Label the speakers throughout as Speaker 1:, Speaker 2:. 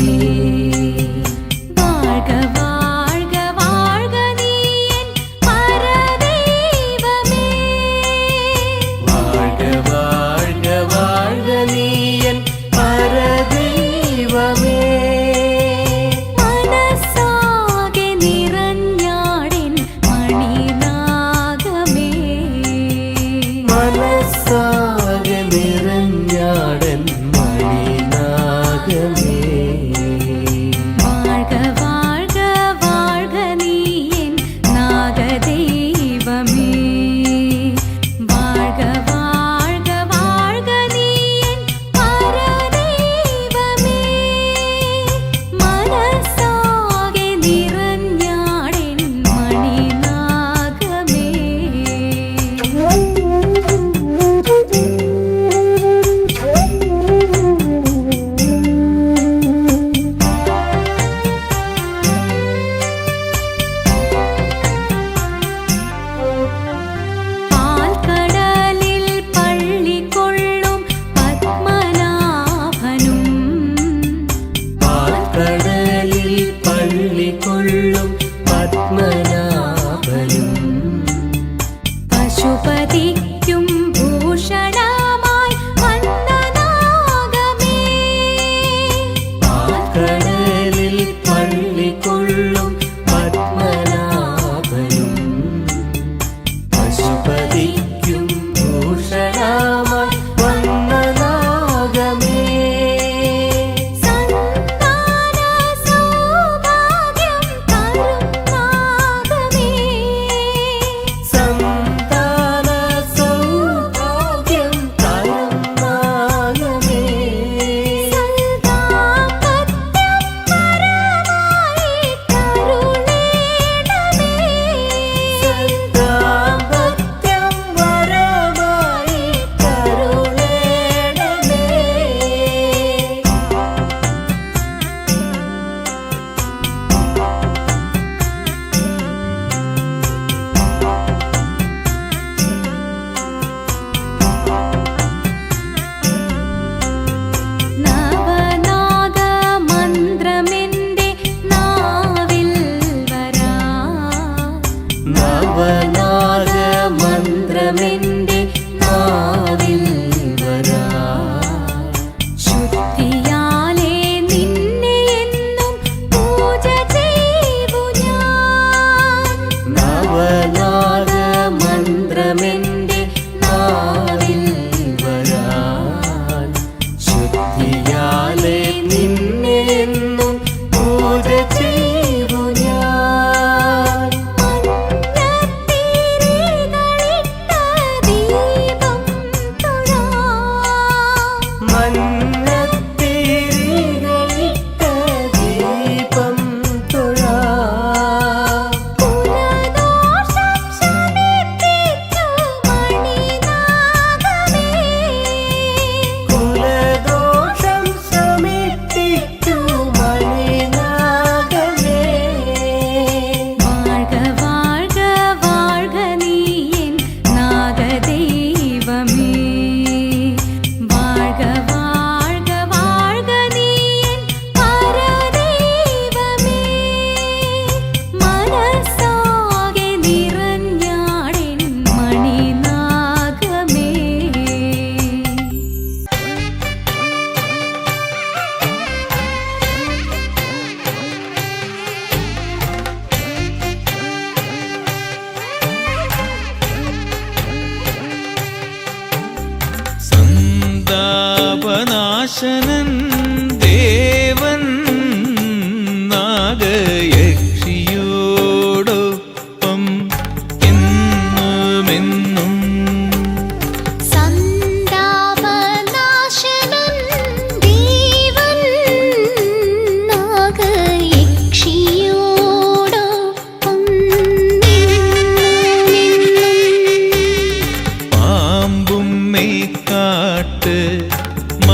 Speaker 1: 음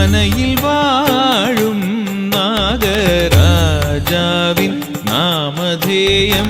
Speaker 1: മനയിൽ വാഴും നാഗരാജാവിൻ നാമധേയം.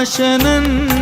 Speaker 1: başının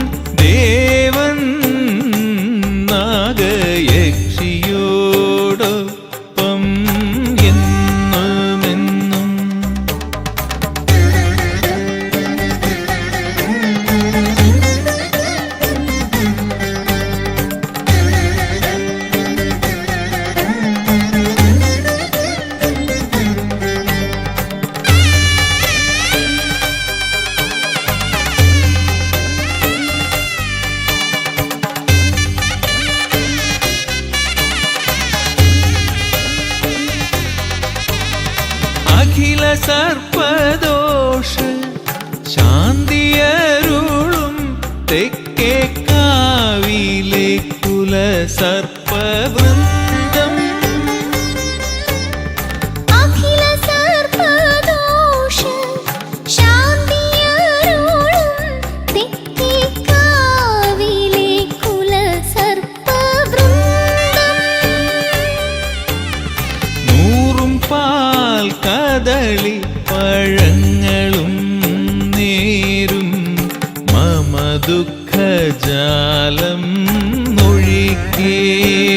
Speaker 1: അഖില സർപ്പദോഷ ശാന്തിയരുളും തെക്കേ കാവിലെ കുല സർപ്പവൃന്ദ
Speaker 2: रहे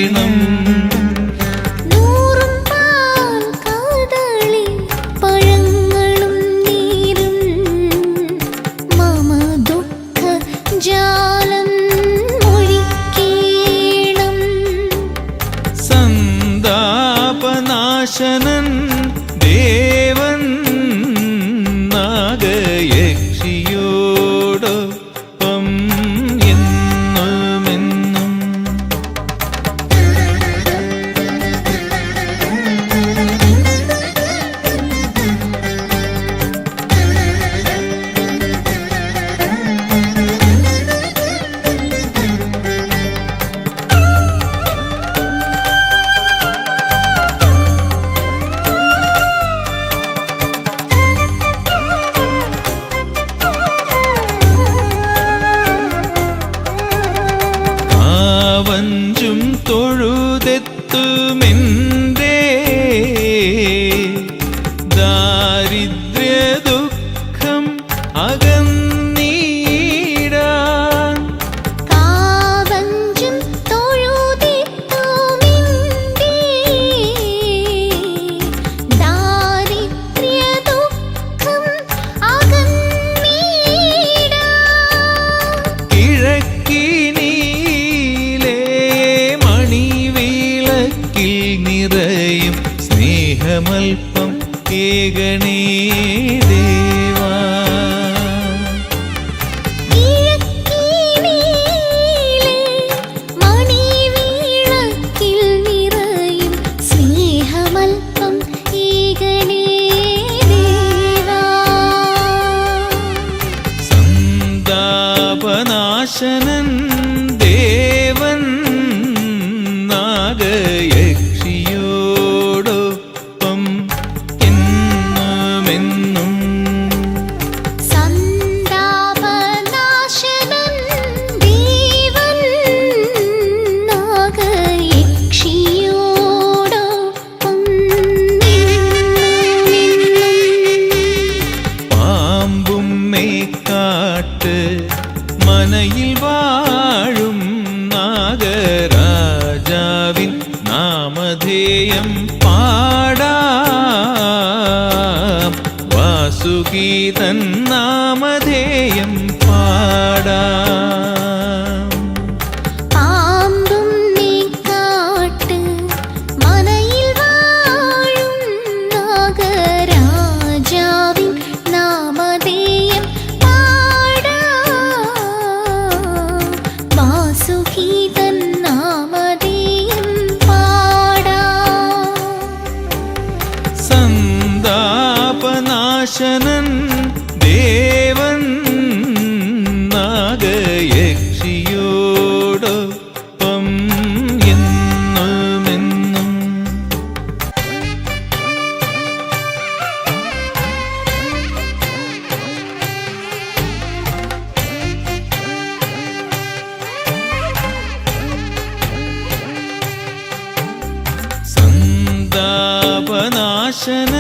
Speaker 2: തൊഴുതെത്തു. Hale'ye
Speaker 1: സന്താപനാശനൻ ദേവൻ നാഗയക്ഷിയോടൊപ്പം എന്നുമെന്നും. സന്താപനാശനൻ